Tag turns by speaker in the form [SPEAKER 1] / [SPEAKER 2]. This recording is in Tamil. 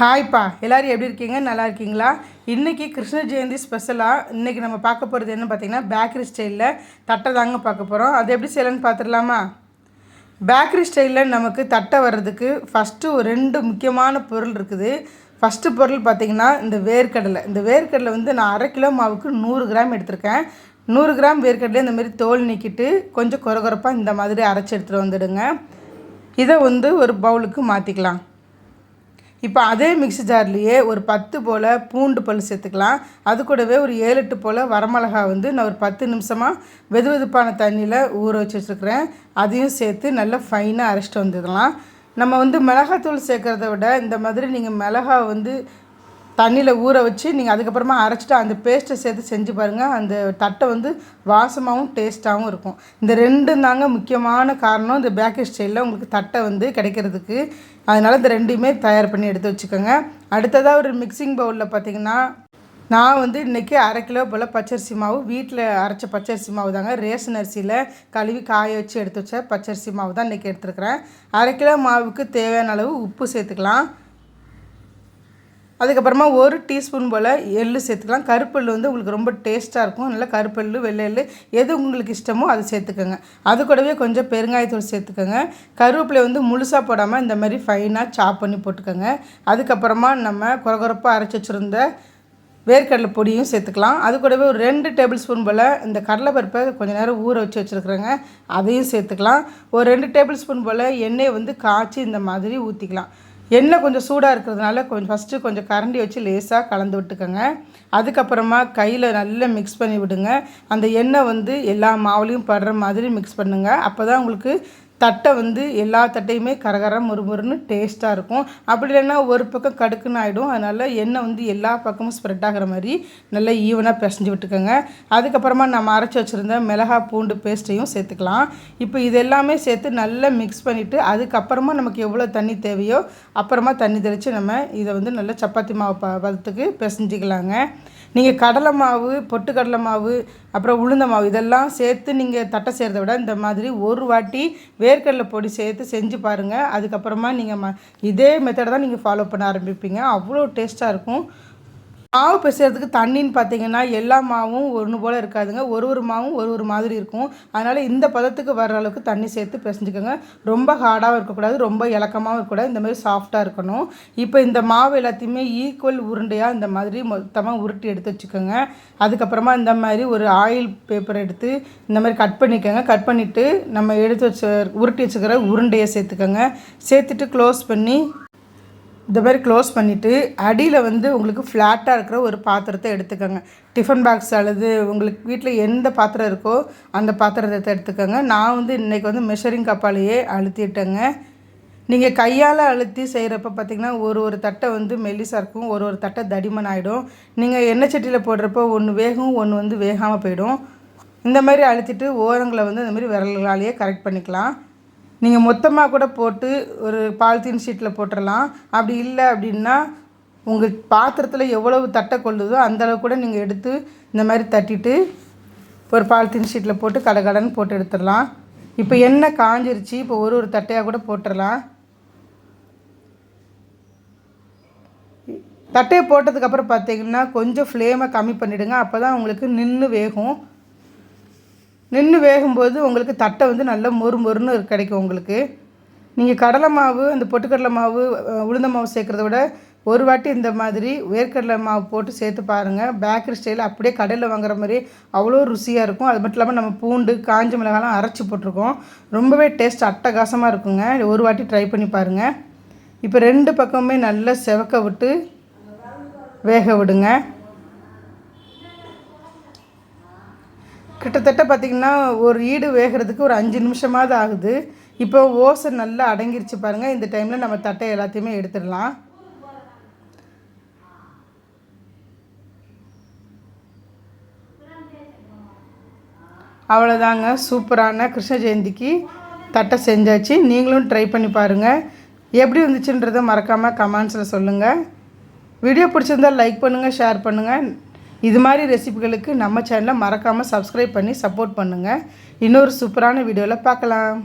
[SPEAKER 1] ஹாய்ப்பா எல்லோரும் எப்படி இருக்கீங்க நல்லா இருக்கீங்களா இன்றைக்கி கிருஷ்ண ஜெயந்தி ஸ்பெஷலாக இன்றைக்கி நம்ம பார்க்க போகிறது என்ன பார்த்தீங்கன்னா பேக்கரி ஸ்டைலில் தட்டை தாங்க பார்க்க போகிறோம் அது எப்படி செய்யலன்னு பார்த்துடலாமா பேக்கரி ஸ்டைலில் நமக்கு தட்டை வர்றதுக்கு ஃபஸ்ட்டு ஒரு ரெண்டு முக்கியமான பொருள் இருக்குது ஃபஸ்ட்டு பொருள் பார்த்திங்கன்னா இந்த வேர்க்கடலை இந்த வேர்க்கடலை வந்து நான் அரை கிலோ மாவுக்கு நூறு கிராம் எடுத்திருக்கேன் நூறு கிராம் வேர்க்கடலையே இந்த மாதிரி தோல் நீக்கிட்டு கொஞ்சம் குறகுறப்பாக இந்த மாதிரி அரைச்சி எடுத்துகிட்டு வந்துடுங்க இதை வந்து ஒரு பவுலுக்கு மாற்றிக்கலாம் இப்போ அதே மிக்சி ஜார்லேயே ஒரு பத்து போல் பூண்டு பல் சேர்த்துக்கலாம் அது கூடவே ஒரு ஏழு எட்டு போல் வரமிளகா வந்து நான் ஒரு பத்து நிமிஷமாக வெது வெதுப்பான தண்ணியில் ஊற வச்சுட்ருக்குறேன் அதையும் சேர்த்து நல்லா ஃபைனாக அரைச்சிட்டு வந்துடலாம் நம்ம வந்து மிளகாத்தூள் சேர்க்குறத விட இந்த மாதிரி நீங்கள் மிளகா வந்து தண்ணியில் ஊற வச்சு நீங்கள் அதுக்கப்புறமா அரைச்சிட்டு அந்த பேஸ்ட்டை சேர்த்து செஞ்சு பாருங்கள் அந்த தட்டை வந்து வாசமாகவும் டேஸ்ட்டாகவும் இருக்கும் இந்த ரெண்டு தாங்க முக்கியமான காரணம் இந்த பேக்கரி ஸ்டைலில் உங்களுக்கு தட்டை வந்து கிடைக்கிறதுக்கு அதனால் இந்த ரெண்டுமே தயார் பண்ணி எடுத்து வச்சுக்கோங்க அடுத்ததாக ஒரு மிக்சிங் பவுலில் பார்த்திங்கன்னா நான் வந்து இன்றைக்கி அரை கிலோ போல் பச்சரிசி மாவு வீட்டில் அரைச்ச பச்சரிசி மாவு தாங்க ரேஷன் அரிசியில் கழுவி காய வச்சு எடுத்து வச்ச பச்சரிசி மாவு தான் இன்றைக்கி எடுத்துருக்குறேன் அரை கிலோ மாவுக்கு தேவையான அளவு உப்பு சேர்த்துக்கலாம் அதுக்கப்புறமா ஒரு டீஸ்பூன் போல் எள்ளு சேர்த்துக்கலாம் கருப்பெள்ளு வந்து உங்களுக்கு ரொம்ப டேஸ்ட்டாக இருக்கும் நல்லா கருப்பெள்ளு வெள்ளை எள்ளு எது உங்களுக்கு இஷ்டமோ அதை சேர்த்துக்கோங்க அது கூடவே கொஞ்சம் பெருங்காயத்தூள் சேர்த்துக்கோங்க கருவேப்பிலை வந்து முழுசாக போடாமல் இந்த மாதிரி ஃபைனாக சாப் பண்ணி போட்டுக்கோங்க அதுக்கப்புறமா நம்ம குறகுறப்பாக அரைச்சி வச்சுருந்த வேர்க்கடலை பொடியும் சேர்த்துக்கலாம் அது கூடவே ஒரு ரெண்டு டேபிள் ஸ்பூன் போல் இந்த கடலைப்பருப்பை கொஞ்சம் நேரம் ஊற வச்சு வச்சுருக்குறேங்க அதையும் சேர்த்துக்கலாம் ஒரு ரெண்டு டேபிள் ஸ்பூன் போல் எண்ணெயை வந்து காய்ச்சி இந்த மாதிரி ஊற்றிக்கலாம் எண்ணெய் கொஞ்சம் சூடாக இருக்கிறதுனால கொஞ்சம் ஃபஸ்ட்டு கொஞ்சம் கரண்டி வச்சு லேசாக கலந்து விட்டுக்கோங்க அதுக்கப்புறமா கையில் நல்லா மிக்ஸ் பண்ணி விடுங்க அந்த எண்ணெய் வந்து எல்லா மாவுலேயும் படுற மாதிரி மிக்ஸ் பண்ணுங்கள் அப்போ தான் உங்களுக்கு தட்டை வந்து எல்லா தட்டையுமே கரகர முறுமுறுன்னு டேஸ்ட்டாக இருக்கும் அப்படி இல்லைன்னா ஒரு பக்கம் கடுக்குன்னு ஆகிடும் அதனால் எண்ணெய் வந்து எல்லா பக்கமும் ஸ்ப்ரெட் ஆகிற மாதிரி நல்லா ஈவனாக பிசைஞ்சு விட்டுக்கோங்க அதுக்கப்புறமா நம்ம அரைச்சி வச்சுருந்த மிளகா பூண்டு பேஸ்ட்டையும் சேர்த்துக்கலாம் இப்போ இது எல்லாமே சேர்த்து நல்லா மிக்ஸ் பண்ணிவிட்டு அதுக்கப்புறமா நமக்கு எவ்வளோ தண்ணி தேவையோ அப்புறமா தண்ணி தெளித்து நம்ம இதை வந்து நல்லா சப்பாத்தி மாவு பதத்துக்கு பிசைஞ்சிக்கலாங்க நீங்கள் கடலை மாவு பொட்டுக்கடலை மாவு அப்புறம் உளுந்த மாவு இதெல்லாம் சேர்த்து நீங்கள் தட்டை செய்கிறத விட இந்த மாதிரி ஒரு வாட்டி வேர்க்கடலை பொடி சேர்த்து செஞ்சு பாருங்கள் அதுக்கப்புறமா நீங்கள் ம இதே மெத்தடை தான் நீங்கள் ஃபாலோ பண்ண ஆரம்பிப்பீங்க அவ்வளோ டேஸ்ட்டாக இருக்கும் மாவு பிசைறதுக்கு தண்ணின்னு பார்த்தீங்கன்னா எல்லா மாவும் ஒன்று போல் இருக்காதுங்க ஒரு ஒரு மாவும் ஒரு ஒரு மாதிரி இருக்கும் அதனால் இந்த பதத்துக்கு வர அளவுக்கு தண்ணி சேர்த்து பிசைஞ்சுக்கோங்க ரொம்ப ஹார்டாகவும் இருக்கக்கூடாது ரொம்ப இலக்கமாகவும் இருக்கக்கூடாது இந்த மாதிரி சாஃப்டாக இருக்கணும் இப்போ இந்த மாவு எல்லாத்தையுமே ஈக்குவல் உருண்டையாக இந்த மாதிரி மொத்தமாக உருட்டி எடுத்து வச்சுக்கோங்க அதுக்கப்புறமா இந்த மாதிரி ஒரு ஆயில் பேப்பர் எடுத்து இந்த மாதிரி கட் பண்ணிக்கோங்க கட் பண்ணிவிட்டு நம்ம எடுத்து வச்ச உருட்டி வச்சுக்கிற உருண்டையை சேர்த்துக்கோங்க சேர்த்துட்டு க்ளோஸ் பண்ணி இந்த மாதிரி க்ளோஸ் பண்ணிவிட்டு அடியில் வந்து உங்களுக்கு ஃப்ளாட்டாக இருக்கிற ஒரு பாத்திரத்தை எடுத்துக்கோங்க டிஃபன் பாக்ஸ் அல்லது உங்களுக்கு வீட்டில் எந்த பாத்திரம் இருக்கோ அந்த பாத்திரத்தை எடுத்துக்கோங்க நான் வந்து இன்றைக்கி வந்து மெஷரிங் கப்பாலேயே அழுத்திட்டேங்க நீங்கள் கையால் அழுத்தி செய்கிறப்ப பார்த்திங்கன்னா ஒரு ஒரு தட்டை வந்து மெல்லிசாக இருக்கும் ஒரு ஒரு தட்டை தடிமன் ஆகிடும் நீங்கள் எண்ணெய் சட்டியில் போடுறப்போ ஒன்று வேகும் ஒன்று வந்து வேகாமல் போயிடும் இந்த மாதிரி அழுத்திட்டு ஓரங்களை வந்து இந்த மாதிரி விரல்களாலேயே கரெக்ட் பண்ணிக்கலாம் நீங்கள் மொத்தமாக கூட போட்டு ஒரு பாலித்தீன் ஷீட்டில் போட்டுடலாம் அப்படி இல்லை அப்படின்னா உங்கள் பாத்திரத்தில் எவ்வளவு தட்டை கொள்ளுதோ அந்தளவு கூட நீங்கள் எடுத்து இந்த மாதிரி தட்டிட்டு ஒரு பாலித்தீன் ஷீட்டில் போட்டு கடகடன்னு போட்டு எடுத்துடலாம் இப்போ என்ன காஞ்சிருச்சு இப்போ ஒரு ஒரு தட்டையாக கூட போட்டுடலாம் தட்டையை போட்டதுக்கப்புறம் பார்த்தீங்கன்னா கொஞ்சம் ஃப்ளேமை கம்மி பண்ணிவிடுங்க அப்போ தான் உங்களுக்கு நின்று வேகும் நின்று வேகும்போது உங்களுக்கு தட்டை வந்து நல்லா மொறு மொறுன்னு கிடைக்கும் உங்களுக்கு நீங்கள் கடலை மாவு அந்த பொட்டுக்கடலை மாவு உளுந்த மாவு சேர்க்குறத விட ஒரு வாட்டி இந்த மாதிரி வேர்க்கடலை மாவு போட்டு சேர்த்து பாருங்கள் பேக்கரி ஸ்டைலில் அப்படியே கடையில் வாங்குற மாதிரி அவ்வளோ ருசியாக இருக்கும் அது மட்டும் இல்லாமல் நம்ம பூண்டு காஞ்ச மிளகாலாம் அரைச்சி போட்டிருக்கோம் ரொம்பவே டேஸ்ட் அட்டகாசமாக இருக்குங்க ஒரு வாட்டி ட்ரை பண்ணி பாருங்கள் இப்போ ரெண்டு பக்கமுமே நல்லா செவக்க விட்டு வேக விடுங்க கிட்டத்தட்ட பார்த்திங்கன்னா ஒரு ஈடு வேகிறதுக்கு ஒரு அஞ்சு நிமிஷமாவது ஆகுது இப்போ ஓசை நல்லா அடங்கிருச்சு பாருங்கள் இந்த டைமில் நம்ம தட்டை எல்லாத்தையுமே எடுத்துடலாம் அவ்வளோதாங்க சூப்பரான கிருஷ்ண ஜெயந்திக்கு தட்டை செஞ்சாச்சு நீங்களும் ட்ரை பண்ணி பாருங்கள் எப்படி இருந்துச்சுன்றதை மறக்காமல் கமெண்ட்ஸில் சொல்லுங்கள் வீடியோ பிடிச்சிருந்தால் லைக் பண்ணுங்கள் ஷேர் பண்ணுங்கள் இது மாதிரி ரெசிபிகளுக்கு நம்ம சேனலை மறக்காமல் சப்ஸ்கிரைப் பண்ணி சப்போர்ட் பண்ணுங்கள் இன்னொரு சூப்பரான வீடியோவில் பார்க்கலாம்